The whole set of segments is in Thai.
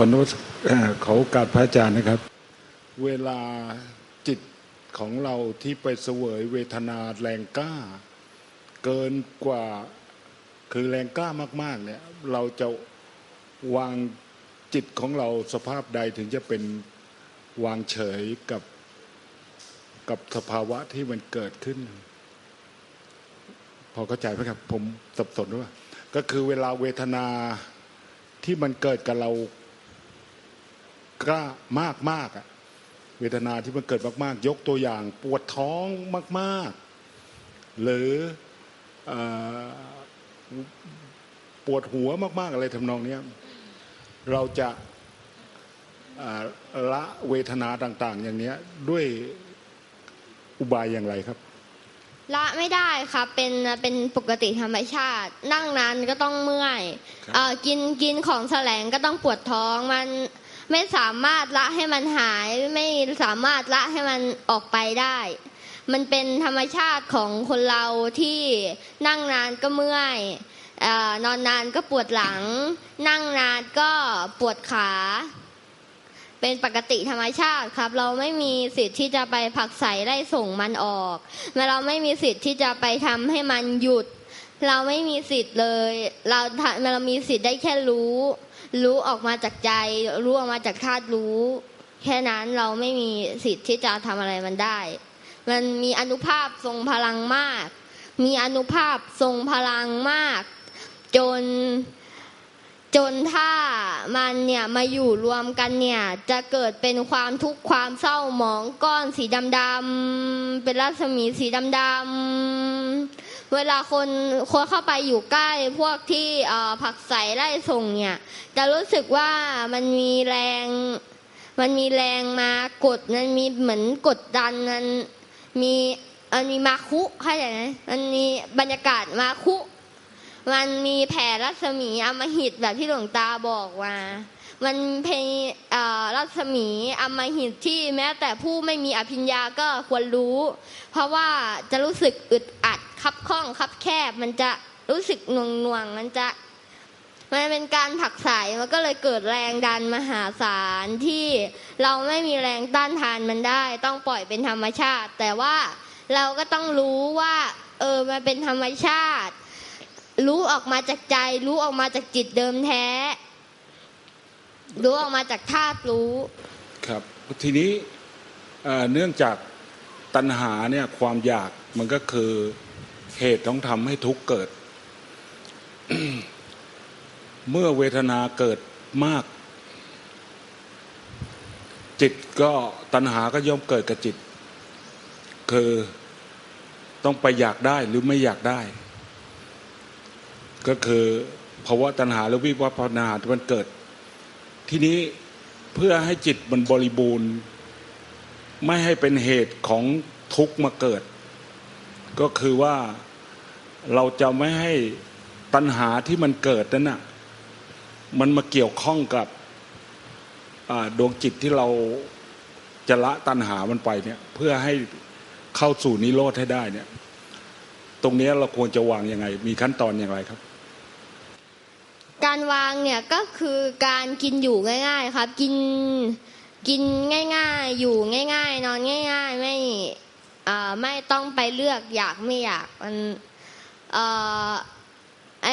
ขอโน้ตเขอโอกาสพระอาจารย์นะครับ เวลาจิตของเราที่ไปเสวยเวทนาแรงกล้า เกินกว่าคือแรงกล้ามาก ๆ เนี่ย เราจะวางจิตของเราสภาพใดถึงจะเป็นวางเฉยกับกับสภาวะที่มันเกิดขึ้น พอเข้าใจไหมครับ ผมสับสนว่า ก็คือเวลาเวทนาที่มันเกิดกับเรา กล้ามากมากๆอะเวทนาที่มันเกิดมากๆ ยกตัวอย่างปวดท้องมาก ๆ หรือเอ่อปวดหัวมาก ๆ อะไรทำนองเนี้ยเราจะเอ่อละเวทนาต่าง ๆ อย่างเนี้ยด้วยอุบายอย่างไรครับ ละไม่ได้ครับเป็นเป็นปกติธรรมชาติ นั่งนานก็ต้องเมื่อยครับเอ่อกินกินของแสลงก็ต้องปวดท้องมัน ไม่สามารถละให้มันหายไม่สามารถละให้มันออกไปได้ มันเป็นธรรมชาติของคนเราที่นั่งนานก็เมื่อยอนอนนานก็ปวดหลัง นั่งนานก็ปวดขา เป็นปกติธรรมชาติครับ เราไม่มีสิทธิ์ที่จะไปผลักไสไล่ส่งมันออกเราไม่มีสิทธิ์ที่จะไปทำให้มันหยุด เราไม่มีสิทธิ์เลย เราเรามีสิทธิ์ได้แค่รู้ รู้ออกมาจากใจ รู้ออกมาจากธาตุรู้ แค่นั้นเราไม่มีสิทธิ์ที่จะทำอะไรมันได้ มันมีอนุภาพทรงพลังมาก มีอนุภาพทรงพลังมาก จนจนถ้ามันเนี่ยมาอยู่รวมกันเนี่ย จะเกิดเป็นความทุกข์ความเศร้าหมองก้อนสีดำๆเป็นรัศมีสีดำๆ เวลาคนคนเข้าไปอยู่ใกล้พวกที่ผักใสไล่ส่งเนี่ย จะรู้สึกว่ามันมีแรง มันมีแรงมากดมันมีเหมือนกดดันมันมีมันมีมาคุเข้าใจไหมมันมีบรรยากาศมาคุ มันมีแผ่รัศมีอมหิตแบบที่หลวงตาบอกมา มันเพลเอ่อรัศมีอมหิตที่แม้แต่ผู้ไม่มีอภิญญาก็ควรรู้ เพราะว่าจะรู้สึกอึดอัดคับข้องคับแคบ มันจะรู้สึกหน่วงหน่วงมันจะมันเป็นการผลักไสมันก็เลยเกิดแรงดันมหาศาลที่เราไม่มีแรงต้านทานมันได้ ต้องปล่อยเป็นธรรมชาติ แต่ว่าเราก็ต้องรู้ว่า เออมันเป็นธรรมชาติ รู้ออกมาจากใจ รู้ออกมาจากจิตเดิมแท้ รู้ออกมาจากธาตุรู้ ครับ ทีนี้เนื่องจากตัณหาเนี่ยความอยากมันก็คือเหตุต้องทำให้ทุกข์เกิด เมื่อเวทนาเกิดมาก จิตก็ตัณหาก็ย่อมเกิดกับจิต คือต้องไปอยากได้หรือไม่อยากได้ ก็คือภาวะตัณหาหรือวิวัฒนาที่มันเกิด ทีนี้เพื่อให้จิตมันบริบูรณ์ ไม่ให้เป็นเหตุของทุกข์มาเกิด ก็คือว่าเราจะไม่ให้ตัณหาที่มันเกิดนั้นน่ะมันมาเกี่ยวข้องกับดวงจิตที่เราจะละตัณหามันไปเนี่ยเพื่อให้เข้าสู่นิโรธให้ได้เนี่ย ตรงนี้เราควรจะวางยังไง มีขั้นตอนอย่างไรครับ การวางเนี่ยก็คือการกินอยู่ง่าย ๆ ครับ กินกินง่าย ๆ อยู่ง่าย ๆ นอนง่าย ๆ ไม่ไม่ต้องไปเลือกอยากไม่อยากมันออไอ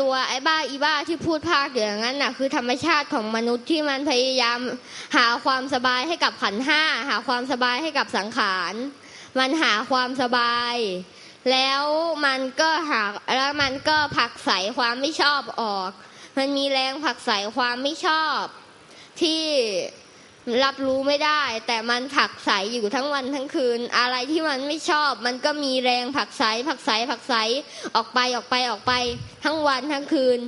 ตัวไอบ้าอีบ้าที่พูดภาคอย่างนั้นน่ะคือธรรมชาติของมนุษย์ที่มันพยายามหาความสบายให้กับขันห้าหาความสบายให้กับสังขาร มันหาความสบาย แล้วมันก็หาแล้วมันก็ผลักใสความไม่ชอบออก มันมีแรงผลักใสความไม่ชอบ ที่รับรู้ไม่ได้ แต่มันผลักใสอยู่ทั้งวันทั้งคืน อะไรที่มันไม่ชอบ มันก็มีแรงผลักใสผลักใสผลักใสออกไปออกไปออกไป ทั้งวันทั้งคืน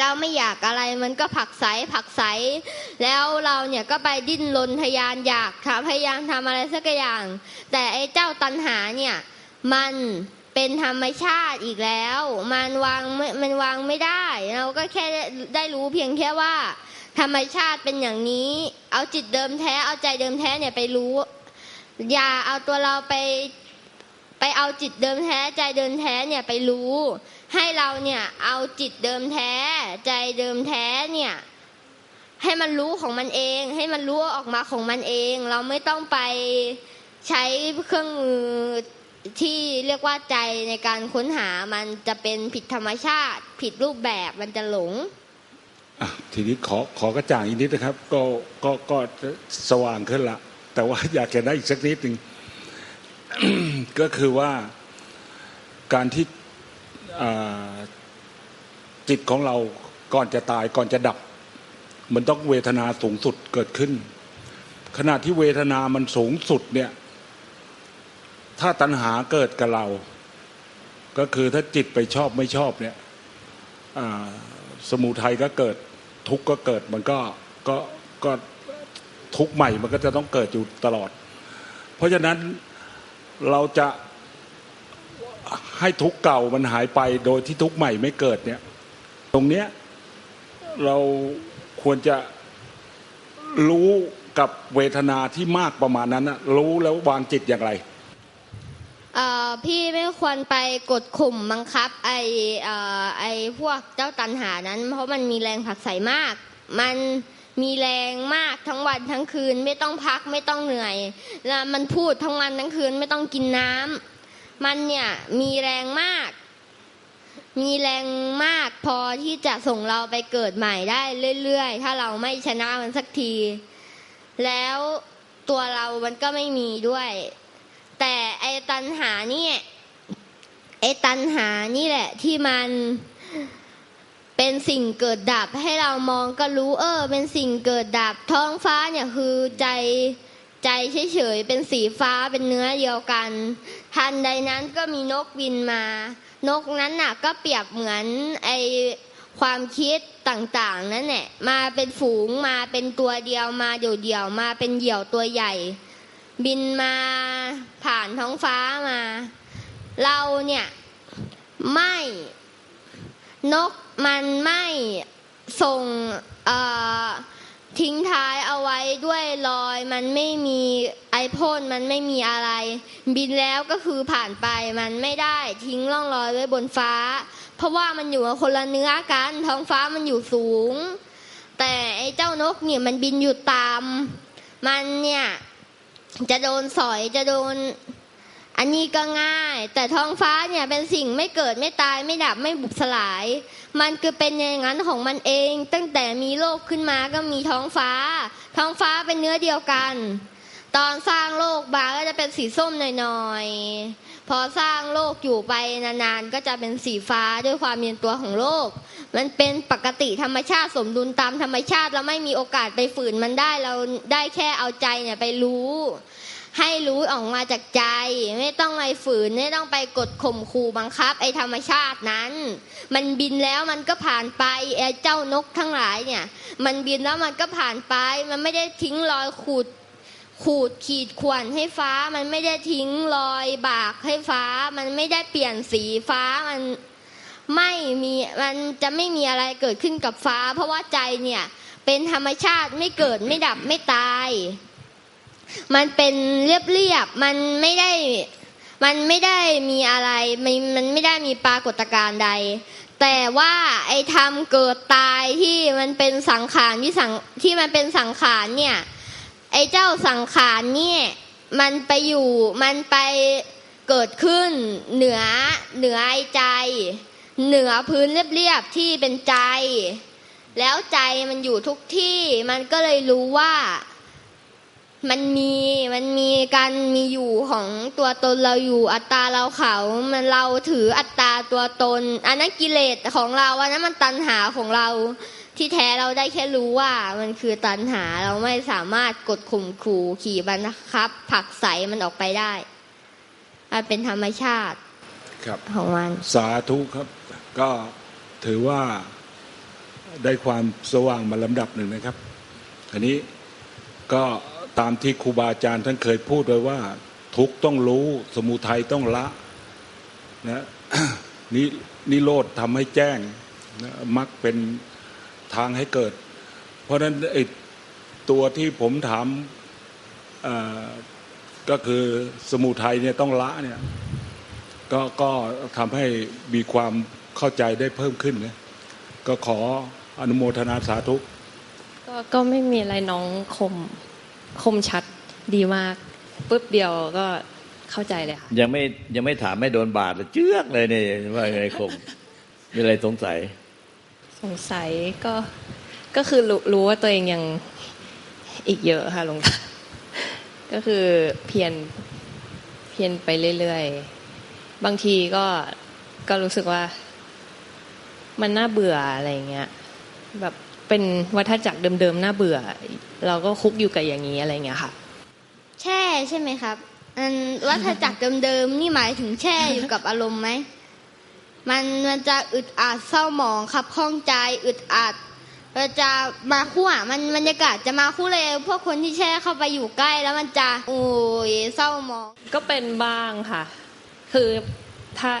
เราไม่อยากอะไรมันก็ผลักไสผลักไสแล้วเราเนี่ยก็ไปดิ้นรนทยานอยากพยายามทำอะไรสักอย่าง แต่ไอ้เจ้าตัณหาเนี่ย มันเป็นธรรมชาติอีกแล้ว มันวางมันวางไม่ได้ เราก็แค่ได้รู้เพียงแค่ว่า ธรรมชาติเป็นอย่างนี้ เอาจิตเดิมแท้เอาใจเดิมแท้เนี่ยไปรู้ อย่าเอาตัวเราไปไปเอาจิตเดิมแท้ใจเดิมแท้เนี่ยไปรู้ ให้เราเนี่ยเอาจิตเดิมแท้ ใจเดิมแท้เนี่ยให้มันรู้ของมันเอง ให้มันรู้ออกมาของมันเอง เราไม่ต้องไปใช้เครื่องมือ ที่เรียกว่าใจในการค้นหามันจะเป็นผิดธรรมชาติ ผิดรูปแบบมันจะหลงทีนี้ขอขอกระจ่างอีกนิดนะครับ ก็ก็ก็สว่างขึ้นละแต่ว่าอยากจะได้อีกสักนิดหนึ่งก็คือว่าการที่จิตของเราก่อนจะตายก่อนจะดับ มันต้องเวทนาสูงสุดเกิดขึ้น ขณะที่เวทนามันสูงสุดเนี่ย ถ้าตัณหาเกิดกับเรา ก็คือถ้าจิตไปชอบไม่ชอบเนี่ยสมุทัยก็เกิดทุกข์ก็เกิดมันก็ก็ก็ทุกข์ใหม่มันก็จะต้องเกิดอยู่ตลอด เพราะฉะนั้นเราจะให้ทุกข์เก่ามันหายไปโดยที่ทุกข์ใหม่ไม่เกิดเนี่ยตรงเนี้ยเราควรจะรู้กับเวทนาที่มากประมาณนั้นนะรู้แล้ววางจิตอย่างไร พี่ไม่ควรไปกดข่มบังคับ ไอเอ่อไอพวกเจ้าตันหานั้น เพราะมันมีแรงผลักไสมาก มันมีแรงมากทั้งวันทั้งคืนไม่ต้องพักไม่ต้องเหนื่อย แล้วมันพูดทั้งวันทั้งคืนไม่ต้องกินน้ำมันเนี่ยมีแรงมาก มีแรงมากพอที่จะส่งเราไปเกิดใหม่ได้เรื่อยๆ ถ้าเราไม่ชนะมันสักที แล้วตัวเรามันก็ไม่มีด้วย ตันหาเนี่ยไอ้ตันหานี่แหละ ที่มันเป็นสิ่งเกิดดับให้เรามองก็รู้เออ เป็นสิ่งเกิดดับท้องฟ้าเนี่ยคือใจใจเฉยๆเป็นสีฟ้าเป็นเนื้อเดียวกัน ทันใดนั้นก็มีนกบินมา นกนั้นน่ะ ก็เปรียบเหมือนไอความคิดต่างๆนั่นแหละมาเป็นฝูงมาเป็นตัวเดียวมาเดี่ยวๆมาเป็นเหยี่ยวตัวใหญ่ บินมาผ่านท้องฟ้ามา เราเนี่ยไม่นกมันไม่ส่งทิ้งท้ายเอาไว้ด้วยรอยมันไม่มีไอพ่นมันไม่มีอะไร บินแล้วก็คือผ่านไปมันไม่ได้ทิ้งร่องรอยไว้บนฟ้า เพราะว่ามันอยู่คนละเนื้อกันท้องฟ้ามันอยู่สูง แต่ไอเจ้านกเนี่ยมันบินอยู่ตามมันเนี่ย จะโดนสอยจะโดน อันนี้ก็ง่าย แต่ท้องฟ้าเนี่ยเป็นสิ่งไม่เกิดไม่ตายไม่ดับไม่บุบสลาย มันคือเป็นอย่างนั้นของมันเอง ตั้งแต่มีโลกขึ้นมาก็มีท้องฟ้า ท้องฟ้าเป็นเนื้อเดียวกัน ตอนสร้างโลกมาก็จะเป็นสีส้มหน่อยๆพอสร้างโลกอยู่ไปนานๆก็จะเป็นสีฟ้าด้วยความเย็นตัวของโลก มันเป็นปกติธรรมชาติสมดุลตามธรรมชาติเราไม่มีโอกาสไปฝืนมันได้เราได้แค่เอาใจเนี่ยไปรู้ ให้รู้ออกมาจากใจ ไม่ต้องไปฝืนไม่ต้องไปกดข่มขู่บังคับ ไอ้ธรรมชาตินั้น มันบินแล้วมันก็ผ่านไปไอ้เจ้านกทั้งหลายเนี่ย มันบินแล้วมันก็ผ่านไป มันไม่ได้ทิ้งรอยขูดขูดขีดข่วนให้ฟ้ามันไม่ได้ทิ้งรอยบากให้ฟ้า มันไม่ได้เปลี่ยนสีฟ้ามัน ไม่มีมันจะไม่มีอะไรเกิดขึ้นกับฟ้า เพราะว่าใจเนี่ยเป็นธรรมชาติไม่เกิดไม่ดับไม่ตาย มันเป็นเรียบๆมันไม่ได้มันไม่ได้มีอะไรมันมันไม่ได้มีปรากฏการณ์ใด แต่ว่าไอ้ทำเกิดตายที่มันเป็นสังขารที่สังที่มันเป็นสังขารเนี่ยไอ้เจ้าสังขารเนี่ยมันไปอยู่มันไปเกิดขึ้นเหนือเหนือไอ้ใจ เหนือพื้นเรียบๆที่เป็นใจ แล้วใจมันอยู่ทุกที่มันก็เลยรู้ว่ามันมีมันมีการมีอยู่ของตัวตนเราอยู่อัตตาเราเขามันเราถืออัตตาตัวตน อันนั้นกิเลสของเราอันนั้นมันตัณหาของเราที่แท้เราได้แค่รู้ว่ามันคือตัณหาเราไม่สามารถกดข่มขู่ขี่บังคับผลักใสมันออกไปได้มันเป็นธรรมชาติครับของมันสาธุครับ ก็ถือว่าได้ความสว่างมาลำดับหนึ่งนะครับ อันนี้ก็ตามที่ครูบาอาจารย์ท่านเคยพูดไว้ว่า ทุกต้องรู้สมุทัยต้องละนะนินิโรธทำให้แจ้งนะมักเป็นทางให้เกิด เพราะฉะนั้นไอ้ตัวที่ผมถามก็คือสมุทัยเนี่ยต้องละเนี่ยก็ก็ทำให้มีความ เข้าใจได้เพิ่มขึ้นนะก็ขออนุโมทนาสาธุก็ก็ไม่มีอะไรน้องคมคมชัดดีมากปุ๊บเดียวก็เข้าใจเลยค่ะยังไม่ยังไม่ถามไม่โดนบาดเลยเจือกเลยเนี่ยว่าไงคมมีอะไรสงสัย สงสัยก็ก็คือรู้รู้ว่าตัวเองยังอีกเยอะค่ะหลวงตาก็คือเพียรเพียรไปเรื่อยๆ บางทีก็ก็รู้สึกว่า มันน่าเบื่ออะไรอย่างเงี้ยแบบเป็นวัฏจักรเดิมๆน่าเบื่อ เราก็คุกอยู่กับอย่างนี้อะไรอย่างเงี้ยค่ะ แช่ใช่ไหมครับอันวัฏจักรเดิมๆนี่หมายถึงแช่อยู่กับอารมณ์ไหมมันมันจะอึดอัดเศร้าหมองขับข้องใจอึดอัดมันจะมาคู่อะมันบรรยากาศจะมาคู่เลยพวกคนที่แช่เข้าไปอยู่ใกล้แล้วมันจะโอ้ยเศร้าหมอง ก็เป็นบ้างค่ะ คือถ้า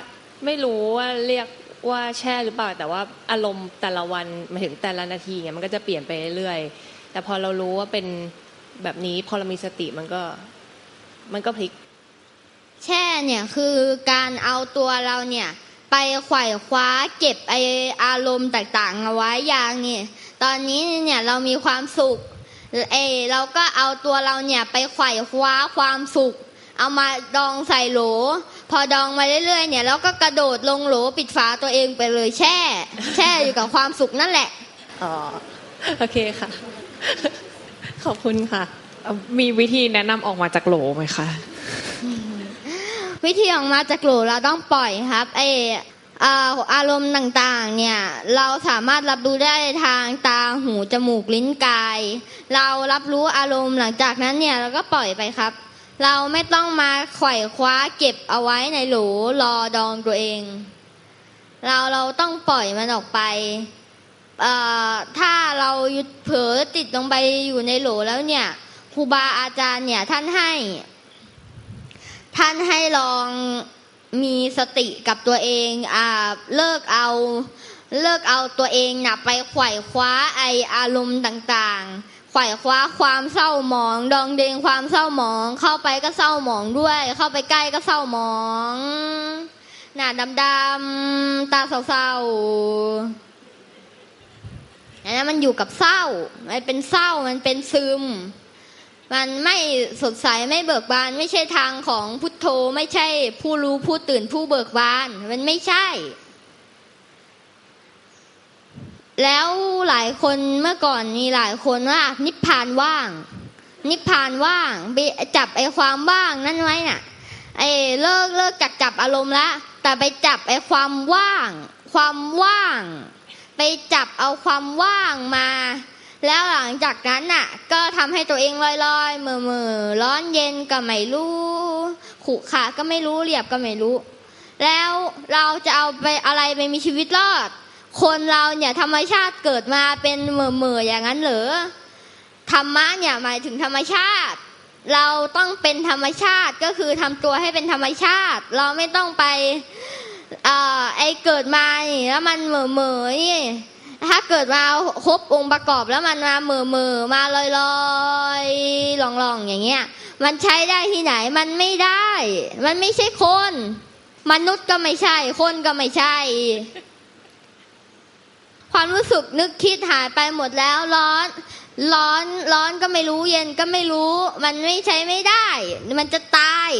ไม่รู้ว่าเรียก ว่าแช่หรือเปล่าแต่ว่าอารมณ์แต่ละวันมาถึงแต่ละนาทีเนี่ยมันก็จะเปลี่ยนไปเรื่อยๆแต่พอเรารู้ว่าเป็นแบบนี้พอเรามีสติมันก็มันก็พลิก แช่เนี่ยคือการเอาตัวเราเนี่ยไปไขว่คว้าเก็บไออารมณ์ต่างๆเอาไว้อย่างนี่ตอนนี้เนี่ยเรามีความสุขเออเราก็เอาตัวเราเนี่ยไปไขว่คว้าความสุข เอามาดองใส่โหล พอดองมาเรื่อยๆเนี่ยเราก็กระโดดลงโหลปิดฝาตัวเองไปเลยแช่ แช่อยู่กับความสุขนั่นแหละอ๋อโอเคค่ะ ขอบคุณค่ะเอ่อมีวิธีแนะนำออกมาจากโหลไหมคะวิธีออกมาจากโหลเราต้องปล่อยครับไออ่าอารมณ์ต่างๆ เนี่ยเราสามารถรับรู้ได้ทางตาหูจมูกลิ้นกาย เรารับรู้อารมณ์หลังจากนั้นเนี่ยเราก็ปล่อยไปครับ เราไม่ต้องมาไขว่คว้าเก็บเอาไว้ในหลรอดองตัวเอง เราเราต้องปล่อยมันออกไปถ้าเราเผลอติดลงไปอยู่ในโหลแล้วเนี่ยครูบาอาจารย์เนี่ยท่านให้ ท่านให้ลองมีสติกับตัวเองอ่าเลิกเอาเลิกเอาตัวเองนะไปไขว่คว้าไออารมณ์ต่างๆ ไขว่คว้าความเศร้าหมอง ดองเดงความเศร้าหมอง เข้าไปก็เศร้าหมองด้วย เข้าไปใกล้ก็เศร้าหมอง หน้าดำๆตาเศร้าๆอันนั้นมันอยู่กับเศร้า มันเป็นเศร้ามันเป็นซึม มันไม่สดใสไม่เบิกบาน ไม่ใช่ทางของพุทโธ ไม่ใช่ผู้รู้ผู้ตื่นผู้เบิกบาน มันไม่ใช่ แล้วหลายคนเมื่อก่อนมีหลายคนว่า นิพพานว่าง นิพพานว่างไปจับไอ้ความว่างนั่นไว้น่ะไอ้เลิกเลิกจับจับอารมณ์ละแต่ไปจับไอ้ความว่าง ความว่าง ไปจับเอาความว่างมา แล้วหลังจากนั้นน่ะ ก็ทำให้ตัวเองลอยๆเมื่อมือร้อนเย็นก็ไม่รู้ขู่ขาก็ไม่รู้เรียบก็ไม่รู้ แล้วเราจะเอาไปอะไรไปมีชีวิตรอด คนเราเนี่ยธรรมชาติเกิดมาเป็นเหมื่อมือๆอย่างนั้นเหรอธรรมะเนี่ยหมายถึงธรรมชาติ เราต้องเป็นธรรมชาติก็คือทำตัวให้เป็นธรรมชาติ เราไม่ต้องไปเอ่อไอเกิดมาแล้วมันเหม่อเมอๆนี่ถ้าเกิดมาครบองค์ประกอบแล้วมันมาเมือมือๆมาลอยลอยๆลองลองๆอย่างเงี้ย มันใช้ได้ที่ไหนมันไม่ได้ มันไม่ใช่คน มนุษย์ก็ไม่ใช่ คนก็ไม่ใช่ ความรู้สึกนึกคิดหายไปหมดแล้วร้อน ร้อนร้อนก็ไม่รู้เย็นก็ไม่รู้ มันไม่ใช้ไม่ได้ มันจะตาย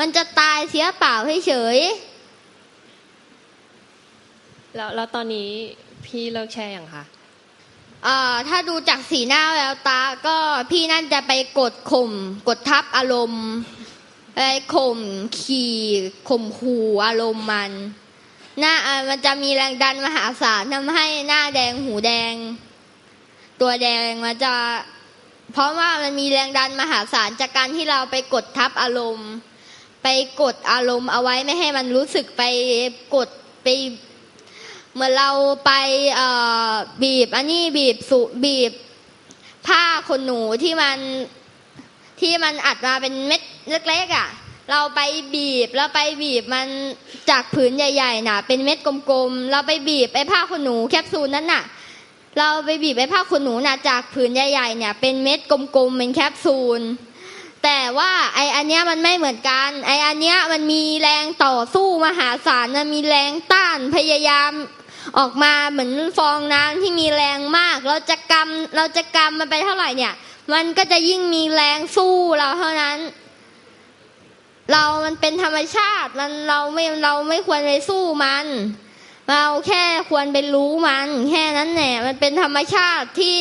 มันจะตายเสียเปล่าเฉยๆแล้วแล้วตอนนี้พี่เลิกแช่ยังคะเอ่อถ้าดูจากสีหน้าแววตา ก็พี่นั่นจะไปกดข่มกดทับอารมณ์ไปข่มขี่ข่มขู่อารมณ์มัน หน้ามันจะมีแรงดันมหาศาลทำให้หน้าแดงหูแดง ตัวแดงมันจะ เพราะว่ามันมีแรงดันมหาศาลจากการที่เราไปกดทับอารมณ์ ไปกดอารมณ์เอาไว้ไม่ให้มันรู้สึกไปกดไปเหมือนเราไปบีบอันนี้บีบสุบีบผ้าขนหนูที่มันที่มันอัดมาเป็นเม็ดเล็กๆอะ เราไปบีบแล้วไปบีบมันจากผืนใหญ่ๆน่ะ เป็นเม็ดกลมๆเราไปบีบไอ้ผ้าขนหนูแคปซูลนั้นน่ะ เราไปบีบไอ้ผ้าขนหนูน่ะจากผืนใหญ่ๆเนี่ย เป็นเม็ดกลมๆเป็นแคปซูลแต่ว่าไออันเนี้ยมันไม่เหมือนกัน ไออันเนี้ยมันมีแรงต่อสู้มหาศาลมันมีแรงต้านพยายามออกมาเหมือนฟองน้ำที่มีแรงมาก เราจะกำเราจะกำมันไปเท่าไหร่เนี่ย มันก็จะยิ่งมีแรงสู้เราเท่านั้น เรามันเป็นธรรมชาติมันเราไม่เราไม่ควรไปสู้มัน เราแค่ควรไปรู้มัน แค่นั้นแหละมันเป็นธรรมชาติที่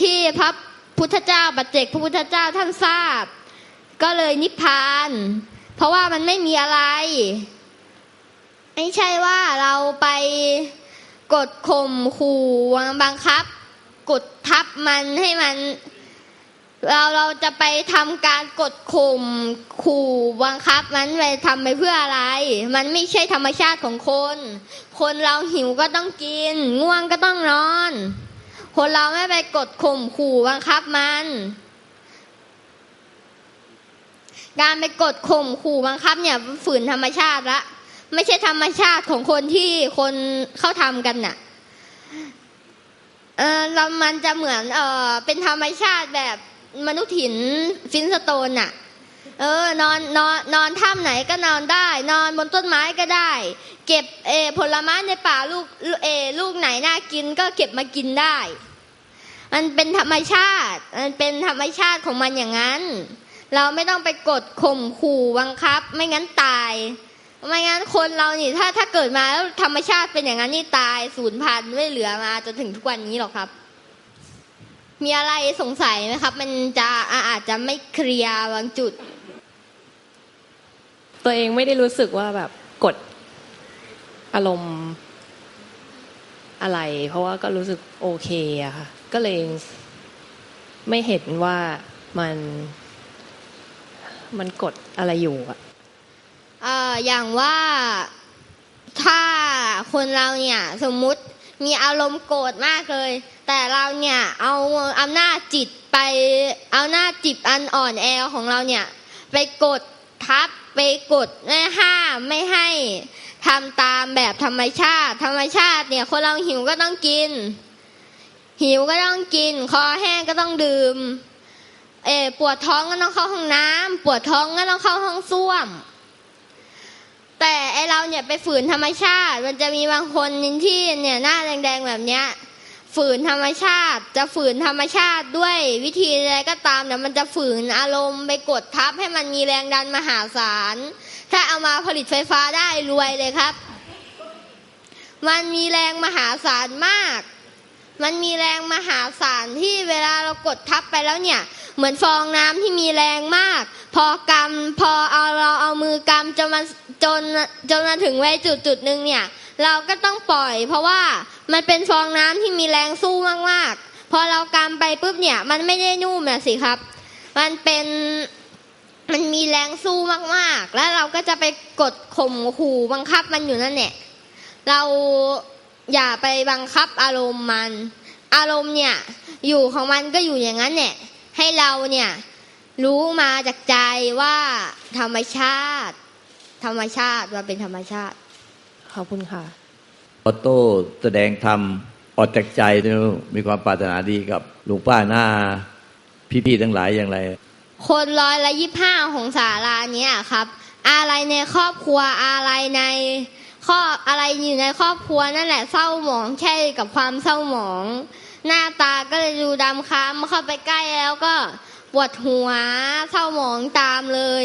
ที่พระพุทธเจ้าบัจเจกพระพุทธเจ้าท่านทราบ ก็เลยนิพพาน เพราะว่ามันไม่มีอะไร ไม่ใช่ว่าเราไปกดข่มขู่บังคับ กดทับมันให้มัน เราเราจะไปทำการกดข่มขู่บังคับ มันไปทำไปเพื่ออะไร มันไม่ใช่ธรรมชาติของคน คนเราหิวก็ต้องกิน ง่วงก็ต้องนอน คนเราไม่ไปกดข่มขู่บังคับมัน การไปกดข่มขู่บังคับเนี่ยฝืนธรรมชาติละไม่ใช่ธรรมชาติของคนที่คนเขาทำกันน่ะเออเรามันจะเหมือนเออเป็นธรรมชาติแบบ มนุษย์หินฟินสโตนน่ะเออนอนนอนนอนถ้ำไหนก็นอนได้ นอนบนต้นไม้ก็ได้ เก็บเอผลไม้ในป่าลูกเออลูกไหนน่ากินก็เก็บมากินได้ มันเป็นธรรมชาติ มันเป็นธรรมชาติของมันอย่างนั้น เราไม่ต้องไปกดข่มขู่บังคับ ไม่งั้นตายไม่งั้นคนเรานี่ถ้าถ้าเกิดมาแล้วธรรมชาติเป็นอย่างนั้นนี่ตายสูญพันธุ์ไม่เหลือมาจนถึงทุกวันนี้หรอกครับ มีอะไรสงสัยไหมครับ มันจะอ่าอาจจะไม่เคลียร์บางจุด ตัวเองไม่ได้รู้สึกว่าแบบกดอารมณ์อะไร เพราะว่าก็รู้สึกโอเคอะค่ะ ก็เลยไม่เห็นว่ามันมันกดอะไรอยู่อะเอ่ออย่างว่าถ้าคนเราเนี่ย สมมุติมีอารมณ์โกรธมากเลย แต่เราเนี่ยเอาอำนาจจิตไปเอาหน้าจิตอันอ่อนแอของเราเนี่ย ไปกดทับไปกดไม่ห้ามไม่ให้ทำตามแบบธรรมชาติ ธรรมชาติเนี่ยคนเราหิวก็ต้องกิน หิวก็ต้องกิน คอแห้งก็ต้องดื่มเออปวดท้องก็ต้องเข้าห้องน้ำปวดท้องก็ต้องเข้าห้องส้วม แต่ไอเราเนี่ยไปฝืนธรรมชาติ มันจะมีบางคนที่เนี่ยหน้าแดงๆแบบเนี้ย ฝืนธรรมชาติ จะฝืนธรรมชาติด้วยวิธีอะไรก็ตามเนี่ยมันจะฝืนอารมณ์ไปกดทับให้มันมีแรงดันมหาศาล ถ้าเอามาผลิตไฟฟ้าได้รวยเลยครับ มันมีแรงมหาศาลมาก มันมีแรงมหาศาลที่เวลาเรากดทับไปแล้วเนี่ย เหมือนฟองน้ำที่มีแรงมาก พอกำพอเอาเราเอามือกำจนมันจนจนมาถึงไว้จุดจุดหนึ่งเนี่ย เราก็ต้องปล่อย เพราะว่ามันเป็นฟองน้ำที่มีแรงสู้มากๆ พอเรากำไปปุ๊บเนี่ย มันไม่ได้นุ่มนะสิครับ มันเป็นมันมีแรงสู้มากๆ แล้วเราก็จะไปกดข่มขู่บังคับมันอยู่นั่นแหละเราอย่าไปบังคับอารมณ์มัน อารมณ์เนี่ยอยู่ของมันก็อยู่อย่างนั้นเนี่ยให้เราเนี่ยรู้มาจากใจว่าธรรมชาติ ธรรมชาติมันเป็นธรรมชาติ ขอบคุณค่ะออโต้แสดงธรรมออกจากใจเนี่ยมีความปรารถนาดีกับหลวงป้าหน้า พี่ๆทั้งหลายอย่างไร คนร้อยละยี่ห้าของสาราเนี้ยครับ อะไรในครอบครัวอะไรในข้ออะไรอยู่ในครอบครัวนั่นแหละเศร้าหมองแช่กับความเศร้าหมอง หน้าตาก็เลยดูดำคล้ำเข้าไปใกล้แล้วก็ปวดหัวเศร้าหมองตามเลย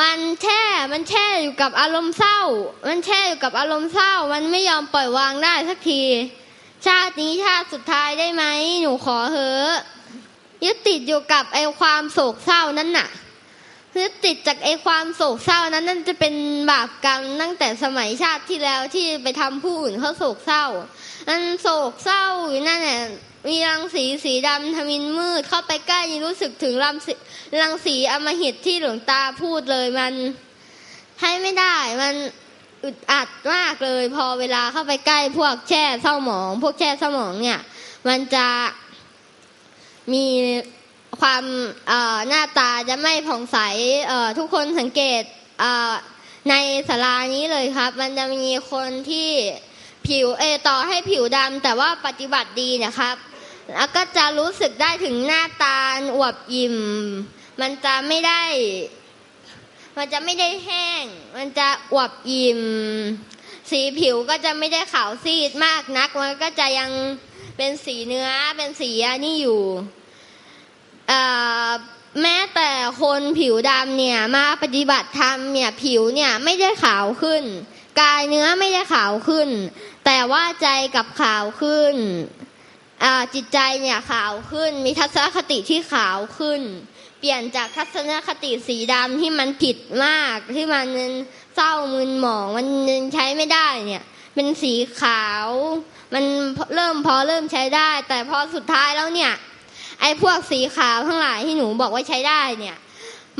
มันแช่มันแช่อยู่กับอารมณ์เศร้า มันแช่อยู่กับอารมณ์เศร้า มันไม่ยอมปล่อยวางได้สักที ชาตินี้ชาติสุดท้ายได้ไหมหนูขอเหอะยึดติดอยู่กับไอความโศกเศร้านั้นน่ะ ยึดติดจากไอ้ความโศกเศร้านั้นนั่นจะเป็นบาปกรรมตั้งแต่สมัยชาติที่แล้วที่ไปทำผู้อื่นเขาโศกเศร้านั่นโศกเศร้าอยู่นั่นน่ะมีรังสีสีดำทมินมืดเข้าไปใกล้ยังรู้สึกถึงรังสีรังสีอมหิตที่หลวงตาพูดเลยมันให้ไม่ได้มันอึดอัดมากเลย พอเวลาเข้าไปใกล้พวกแช่เศร้าหมอง พวกแช่เศร้าหมองเนี่ย มันจะมี ความหน้าตาจะไม่ผ่องใสทุกคนสังเกตในศาลานี้เลยครับ มันจะมีคนที่ผิวเอต่อให้ผิวดำแต่ว่าปฏิบัติดีนะครับ แล้วก็จะรู้สึกได้ถึงหน้าตาอวบอิ่ม มันจะไม่ได้ มันจะไม่ได้แห้ง มันจะอวบอิ่ม สีผิวก็จะไม่ได้ขาวซีดมากนัก มันก็จะยังเป็นสีเนื้อเป็นสีอันนี่อยู่ แม้แต่คนผิวดำเนี่ยมาปฏิบัติธรรมเนี่ยผิวเนี่ยไม่ได้ขาวขึ้น กายเนื้อไม่ได้ขาวขึ้น แต่ว่าใจกับขาวขึ้นจิตใจเนี่ยขาวขึ้น มีทัศนคติที่ขาวขึ้น เปลี่ยนจากทัศนคติสีดำที่มันผิดมากที่มันเศร้ามึนหมองมันใช้ไม่ได้เนี่ยเป็นสีขาว มันเริ่มพอเริ่มใช้ได้ แต่พอสุดท้ายแล้วเนี่ย ไอ้พวกสีขาวทั้งหลายที่หนูบอกว่าใช้ได้เนี่ย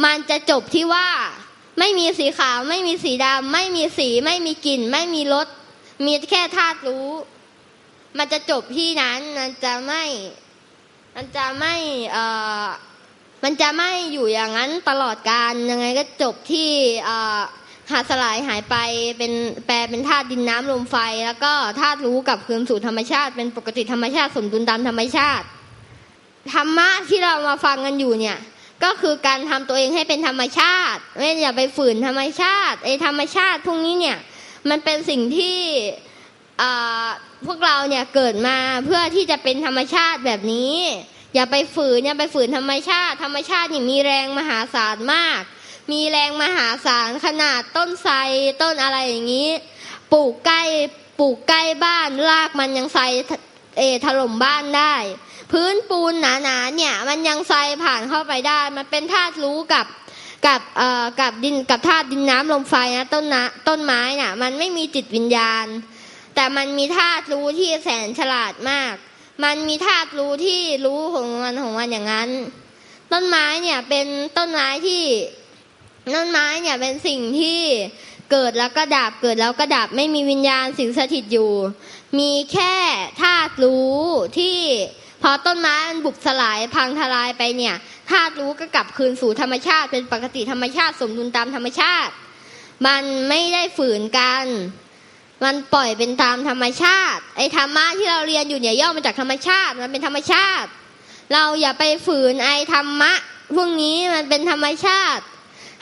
มันจะจบที่ว่าไม่มีสีขาว ไม่มีสีดำไม่มีสี ไม่มีกลิ่น ไม่มีรสมีแค่ธาตุรู้ มันจะจบที่นั้นมันจะไม่ มันจะไม่เอ่อมันจะไม่อยู่อย่างนั้นตลอดการยังไงก็จบที่เอ่อหาสลายหายไปเป็นแปลเป็นธาตุดินน้ำลมไฟ แล้วก็ธาตุรู้กลับคืนสู่ธรรมชาติ เป็นปกติธรรมชาติสมดุลตามธรรมชาติ ธรรมะที่เรามาฟังกันอยู่เนี่ย ก็คือการทำตัวเองให้เป็นธรรมชาติ ไม่อย่าไปฝืนธรรมชาติไอ้ธรรมชาติพวกนี้เนี่ยมันเป็นสิ่งที่พวกเราเนี่ยเกิดมาเพื่อที่จะเป็นธรรมชาติแบบนี้ อย่าไปฝืนอย่าไปฝืนธรรมชาติ ธรรมชาตินี่มีแรงมหาศาลมาก มีแรงมหาศาลขนาดต้นไทรต้นอะไรอย่างนี้ ปลูกใกล้ปลูกใกล้บ้านรากมันยังไทรเอถล่มบ้านได้ พื้นปูนหนาๆเนี่ยมันยังไทรผ่านเข้าไปได้ มันเป็นธาตุรู้กับกับเอ่อกับดินกับธาตุดินน้ำลมไฟนะต้นนะต้นไม้น่ะมันไม่มีจิตวิญญาณ แต่มันมีธาตุรู้ที่แสนฉลาดมาก มันมีธาตุรู้ที่รู้ของมันของมันอย่างนั้น ต้นไม้เนี่ยเป็นต้นไม้ที่ต้นไม้เนี่ยเป็นสิ่งที่เกิดแล้วก็ดับเกิดแล้วก็ดับไม่มีวิญญาณสิงสถิตอยู่ มีแค่ธาตุรู้ที่ พอต้นไม้มันบุบสลายพังทลายไปเนี่ยธาตุรู้ก็กลับคืนสู่ธรรมชาติ เป็นปกติธรรมชาติสมดุลตามธรรมชาติ มันไม่ได้ฝืนกัน มันปล่อยเป็นตามธรรมชาติ ไอ้ธรรมะที่เราเรียนอยู่เนี่ยย่อมาจากธรรมชาติ มันเป็นธรรมชาติ เราอย่าไปฝืนไอ้ธรรมะพวกนี้มันเป็นธรรมชาติ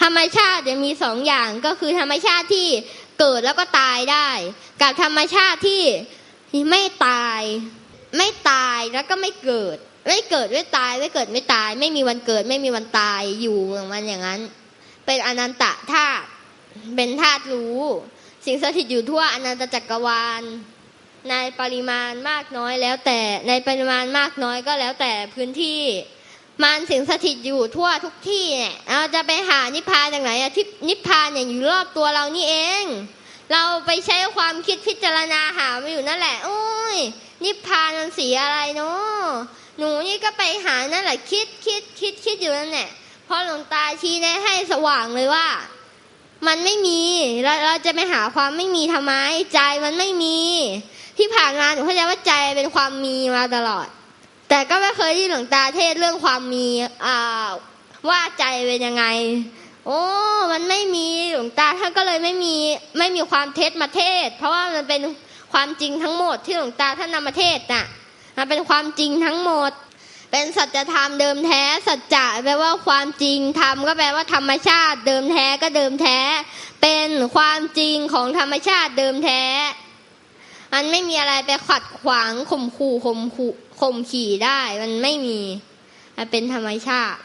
ธรรมชาติจะมีสองอย่างก็คือธรรมชาติที่เกิดแล้วก็ตายได้ กับธรรมชาติที่ไม่ตาย ไม่ตายแล้วก็ไม่เกิด ไม่เกิดไม่ตายไม่เกิดไม่ตาย ไม่มีวันเกิด ไม่มีวันตายอยู่อย่างมันอย่างนั้น เป็นอนันตธาตุเป็นธาตุรู้ สิ่งสถิตอยู่ทั่วอนันตจักรวาล ในปริมาณมากน้อยแล้วแต่ในปริมาณมากน้อยก็แล้วแต่พื้นที่มันสิงสถิตอยู่ทั่วทุกที่เนี่ยเราจะไปหานิพพานจากไหนอะที่นิพพานเนี่ยอยู่รอบตัวเรานี่เอง เราไปใช้ความคิดพิจารณาหามาอยู่นั่นแหละโอ้ยนิพพานมันสีอะไรเนาะหนูนี่ก็ไปหานั่นแหละคิดคิดคิดคิดอยู่นั่นแหละพอหลวงตาชี้แนะให้สว่างเลยว่า มันไม่มีเราเราจะไปหาความไม่มีทำไม ใจมันไม่มี ที่ผ่านมาหนูเข้าใจว่าใจเป็นความมีมาตลอด แต่ก็ไม่เคยที่หลวงตาเทศเรื่องความมีอ่าว่าใจเป็นยังไง โอ้มันไม่มีหลวงตาท่านก็เลยไม่มีไม่มีความเท็จมาเทศ เพราะว่ามันเป็นความจริงทั้งหมดที่หลวงตาท่านนำมาเทศน่ะมันเป็นความจริงทั้งหมด เป็นสัจธรรมเดิมแท้ สัจจะแปลว่าความจริงธรรมก็แปลว่าธรรมชาติเดิมแท้ก็เดิมแท้ เป็นความจริงของธรรมชาติเดิมแท้มันไม่มีอะไรไปขัดขวางข่มขู่ข่มขู่ข่มขี่ได้ มันไม่มี มันเป็นธรรมชาติ